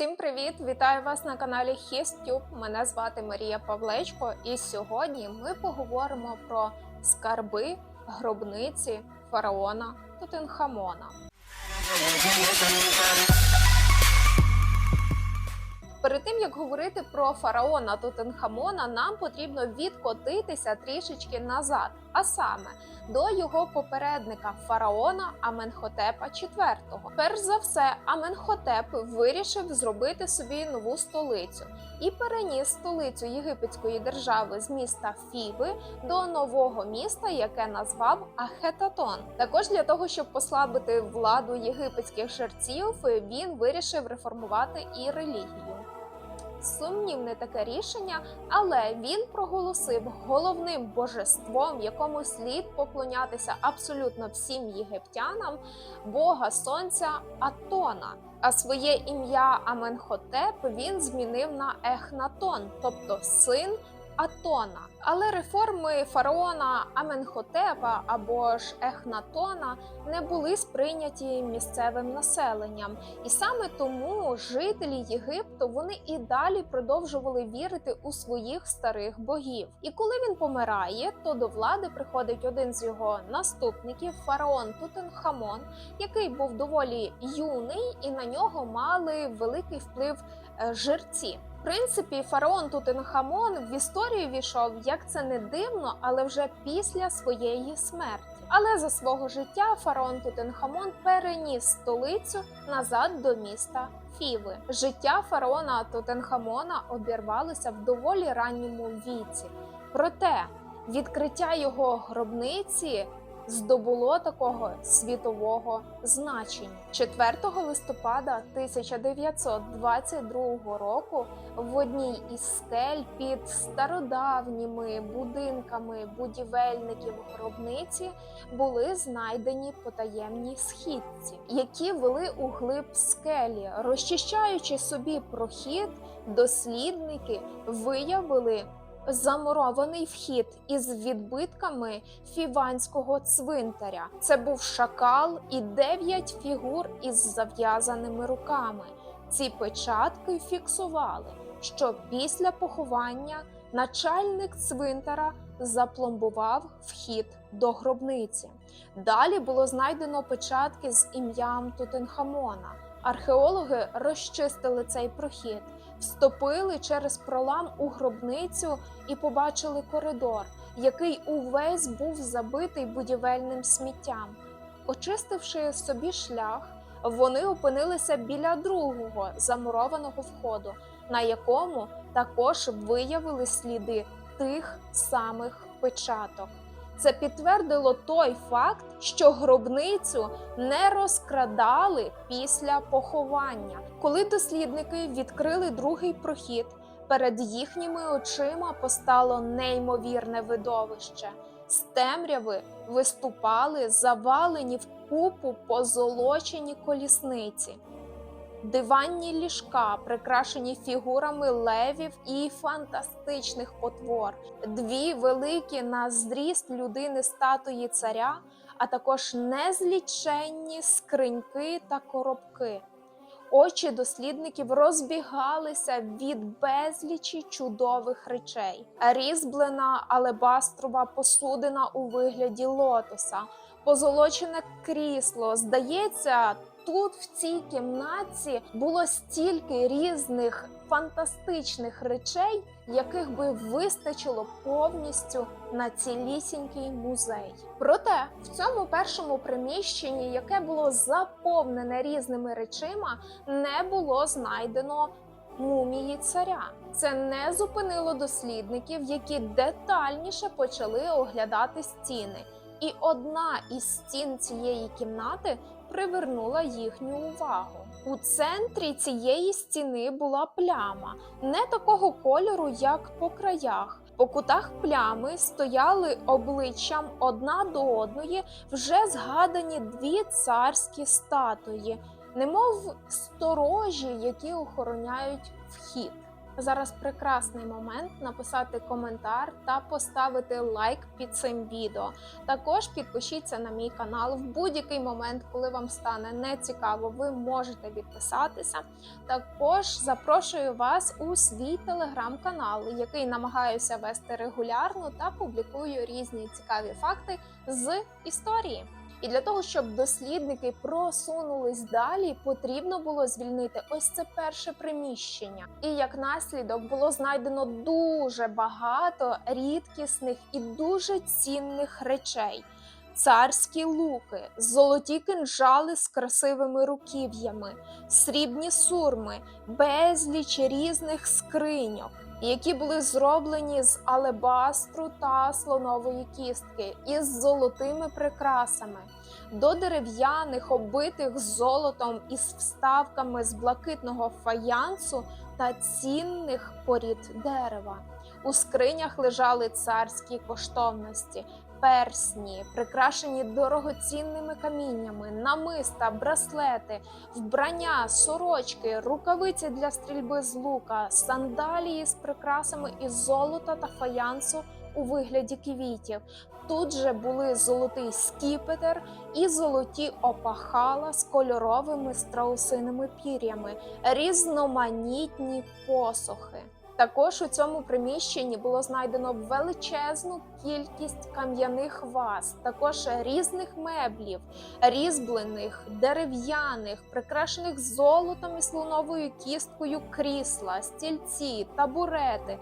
Всім привіт! Вітаю вас на каналі HisTube. Мене звати Марія Павлечко, і сьогодні ми поговоримо про скарби гробниці фараона Тутенхамона. Перед тим як говорити про фараона Тутенхамона, нам потрібно відкотитися трішечки назад, а саме до його попередника фараона Аменхотепа IV. Перш за все, Аменхотеп вирішив зробити собі нову столицю і переніс столицю єгипетської держави з міста Фіби до нового міста, яке назвав Ахетатон. Також для того, щоб послабити владу єгипетських жерців, він вирішив реформувати і релігію. Сумнівне таке рішення, але він проголосив головним божеством, якому слід поклонятися абсолютно всім єгиптянам, бога сонця Атона. А своє ім'я Аменхотеп він змінив на Ехнатон, тобто син Атона. Але реформи фараона Аменхотепа або ж Ехнатона не були сприйняті місцевим населенням, і саме тому жителі Єгипту вони і далі продовжували вірити у своїх старих богів. І коли він помирає, то до влади приходить один з його наступників, фараон Тутенхамон, який був доволі юний, і на нього мали великий вплив е, жерці. В принципі, фараон Тутенхамон в історію війшов, як це не дивно, але вже після своєї смерті. Але за свого життя фараон Тутенхамон переніс столицю назад до міста Фіви. Життя фараона Тутенхамона обірвалося в доволі ранньому віці. Проте відкриття його гробниці здобуло такого світового значення. 4 листопада 1922 року в одній із скель під стародавніми будинками будівельників гробниці були знайдені потаємні східці, які вели у глиб скелі, розчищаючи собі прохід, дослідники виявили замурований вхід із відбитками фіванського цвинтаря. Це був шакал і дев'ять фігур із зав'язаними руками. Ці печатки фіксували, що після поховання начальник цвинтара запломбував вхід до гробниці. Далі було знайдено печатки з ім'ям Тутенхамона. Археологи розчистили цей прохід, вступили через пролам у гробницю і побачили коридор, який увесь був забитий будівельним сміттям. Очистивши собі шлях, вони опинилися біля другого замурованого входу, на якому також виявили сліди тих самих печаток. Це підтвердило той факт, що гробницю не розкрадали після поховання. Коли дослідники відкрили другий прохід, перед їхніми очима постало неймовірне видовище. З темряви виступали завалені в купу позолочені колісниці. Диванні ліжка, прикрашені фігурами левів і фантастичних потвор, дві великі на зріст людини статуї царя, а також незліченні скриньки та коробки. Очі дослідників розбігалися від безлічі чудових речей, різьблена алебастрова посудина у вигляді лотоса, позолочене крісло. Здається, тут в цій кімнаті було стільки різних фантастичних речей, яких би вистачило повністю на цілісінький музей. Проте в цьому першому приміщенні, яке було заповнене різними речима, не було знайдено. Мумії царя це не зупинило дослідників, які детальніше почали оглядати стіни. І одна із стін цієї кімнати привернула їхню увагу. У центрі цієї стіни була пляма, не такого кольору, як по краях. По кутах плями стояли обличчям одна до одної вже згадані дві царські статуї, немов сторожі, які охороняють вхід. Зараз прекрасний момент написати коментар та поставити лайк під цим відео. Також підпишіться на мій канал в будь-який момент, коли вам стане нецікаво, ви можете відписатися. Також запрошую вас у свій телеграм-канал, який намагаюся вести регулярно та публікую різні цікаві факти з історії. І для того, щоб дослідники просунулись далі, потрібно було звільнити ось це перше приміщення. І як наслідок було знайдено дуже багато рідкісних і дуже цінних речей. Царські луки, золоті кинжали з красивими руків'ями, срібні сурми, безліч різних скриньок, які були зроблені з алебастру та слонової кістки із золотими прикрасами, до дерев'яних, оббитих золотом із вставками з блакитного фаянсу та цінних порід дерева. У скринях лежали царські коштовності, персні, прикрашені дорогоцінними каміннями, намиста, браслети, вбрання, сорочки, рукавиці для стрільби з лука, сандалії з прикрасами із золота та фаянсу у вигляді квітів. Тут же були золотий скіпетр і золоті опахала з кольоровими страусиними пір'ями, різноманітні посохи. Також у цьому приміщенні було знайдено величезну кількість кам'яних ваз, також різних меблів, різьблених, дерев'яних, прикрашених золотом і слоновою кісткою крісла, стільці, табурети.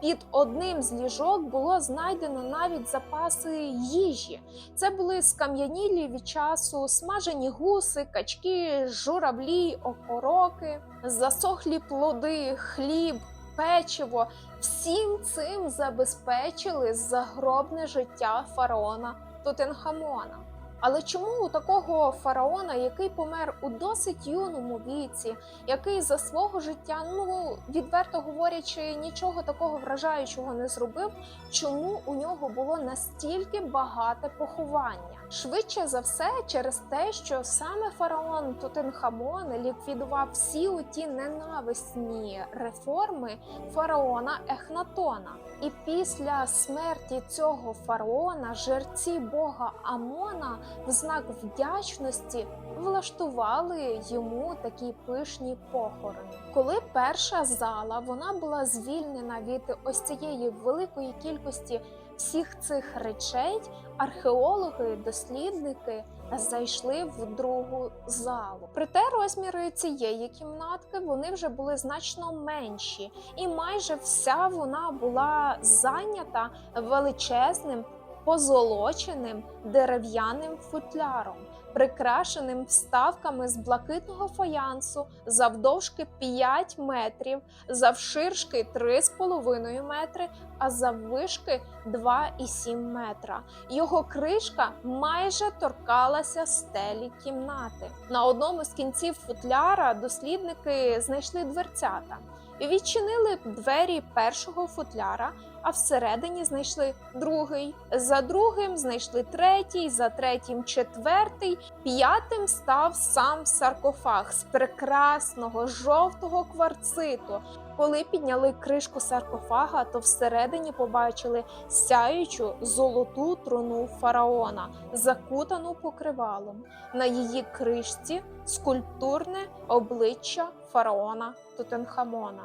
Під одним з ліжок було знайдено навіть запаси їжі. Це були скам'янілі від часу смажені гуси, качки, журавлі, окороки, засохлі плоди, хліб, печиво. Всім цим забезпечили загробне життя фараона Тутенхамона. Але чому у такого фараона, який помер у досить юному віці, який за свого життя, ну відверто говорячи, нічого такого вражаючого не зробив, чому у нього було настільки багате поховання? Швидше за все, через те, що саме фараон Тутенхамон ліквідував всі оті ненависні реформи фараона Ехнатона. І після смерті цього фараона жерці бога Амона в знак вдячності влаштували йому такі пишні похорони. Коли перша зала вона була звільнена від ось цієї великої кількості всіх цих речей, археологи, дослідники зайшли в другу залу. Проте розміри цієї кімнатки вони вже були значно менші, і майже вся вона була зайнята величезним позолоченим дерев'яним футляром, прикрашеним вставками з блакитного фаянсу завдовжки 5 метрів, завширшки 3,5 метри, а заввишки 2,7 метра. Його кришка майже торкалася стелі кімнати. На одному з кінців футляра дослідники знайшли дверцята. І відчинили двері першого футляра, а всередині знайшли другий. За другим знайшли третій, за третім четвертий. П'ятим став сам саркофаг з прекрасного жовтого кварциту. Коли підняли кришку саркофага, то всередині побачили сяючу золоту труну фараона, закутану покривалом. На її кришці скульптурне обличчя фараона Тутенхамона.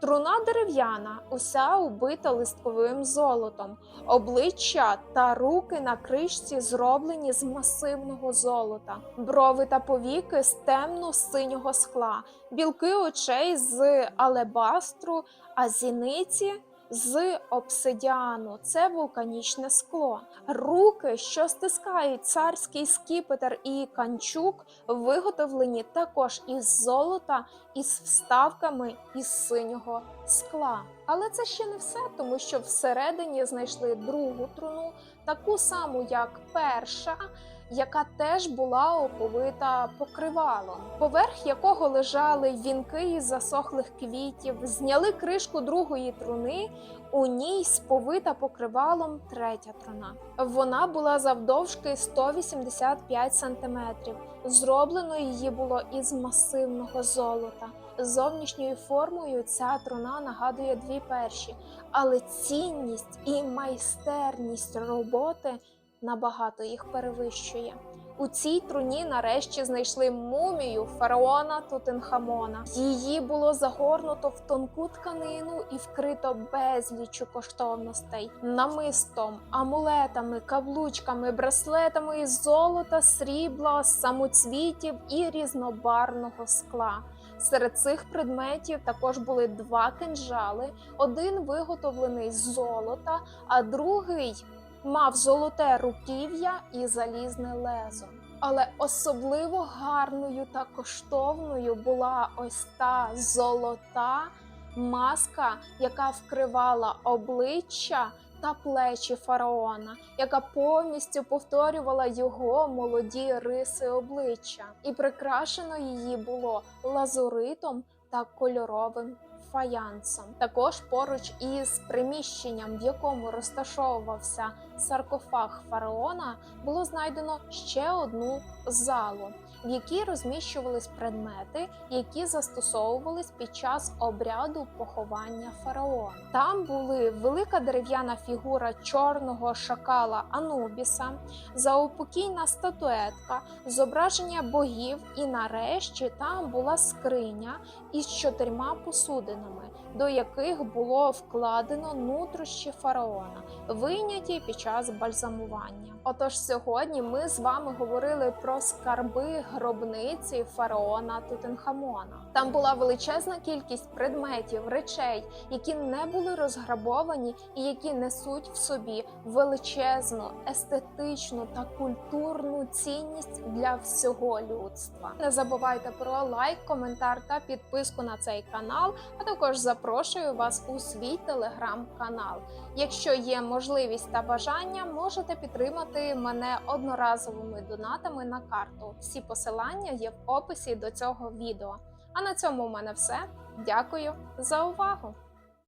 Труна дерев'яна, уся убита листковим золотом, обличчя та руки на кришці зроблені з масивного золота, брови та повіки з темно-синього скла, білки очей з алебастру, а зіниці з обсидіану це вулканічне скло. Руки, що стискають царський скіпетр і канчук, виготовлені також із золота, із вставками із синього скла. Але це ще не все, тому що всередині знайшли другу труну, таку саму, як перша. Яка теж була оповита покривалом, поверх якого лежали вінки із засохлих квітів, зняли кришку другої труни, у ній сповита покривалом третя труна. Вона була завдовжки 185 сантиметрів. Зроблено її було із масивного золота. Зовнішньою формою ця труна нагадує дві перші, але цінність і майстерність роботи набагато їх перевищує. У цій труні нарешті знайшли мумію фараона Тутенхамона. Її було загорнуто в тонку тканину і вкрито безлічу коштовностей намистом, амулетами, каблучками, браслетами із золота, срібла, самоцвітів і різнобарвного скла. Серед цих предметів також були два кинжали, один виготовлений з золота, а другий мав золоте руків'я і залізне лезо. Але особливо гарною та коштовною була ось та золота маска, яка вкривала обличчя та плечі фараона, яка повністю повторювала його молоді риси обличчя, і прикрашено її було лазуритом та кольоровим фаянсом. Також поруч із приміщенням, в якому розташовувався саркофаг фараона, було знайдено ще одну залу, в якій розміщувались предмети, які застосовувались під час обряду поховання фараона. Там були велика дерев'яна фігура чорного шакала Анубіса, заупокійна статуетка, зображення богів, і нарешті там була скриня із чотирма посудинами, до яких було вкладено нутрощі фараона, вийняті під час бальзамування. Отож, сьогодні ми з вами говорили про скарби гробниці фараона Тутенхамона. Там була величезна кількість предметів, речей, які не були розграбовані і які несуть в собі величезну естетичну та культурну цінність для всього людства. Не забувайте про лайк, коментар та підписку на цей канал, а також запрошую вас у свій телеграм-канал. Якщо є можливість та бажання, можете підтримати мене одноразовими донатами на карту. Всі посилання є в описі до цього відео. А на цьому у мене все. Дякую за увагу!